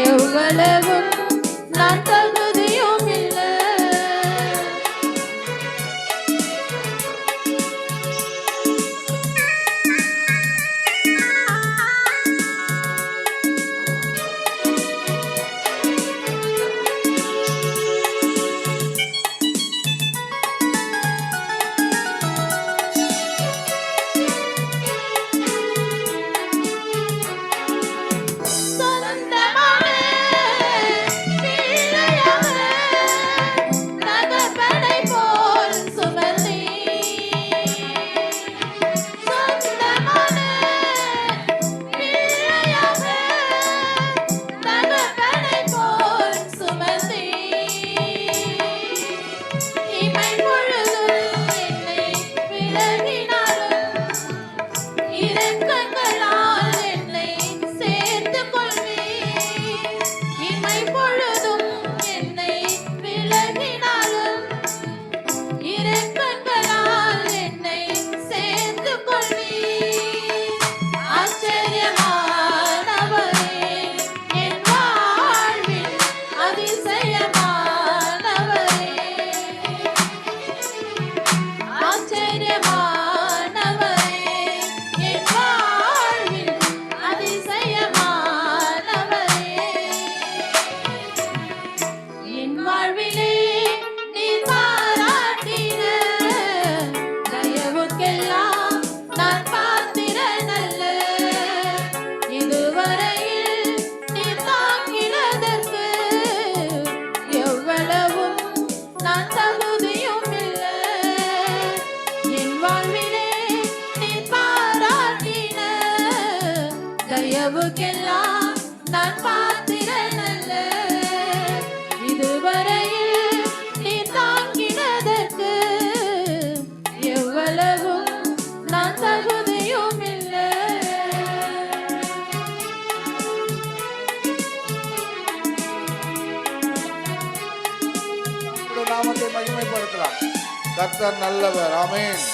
எவ்வளவும் நான் தகுதியும் இரவுக்கெல்லாம் நான் பாத்திரனல்ல இதுவரையில் நீ தாங்கினதற்கு எவ்வளவும் நான் தகுதியும் இல்லை. நாமத்தை மகிமைப்படுத்தலாம். கர்த்தர் நல்லவர். ஆமென்.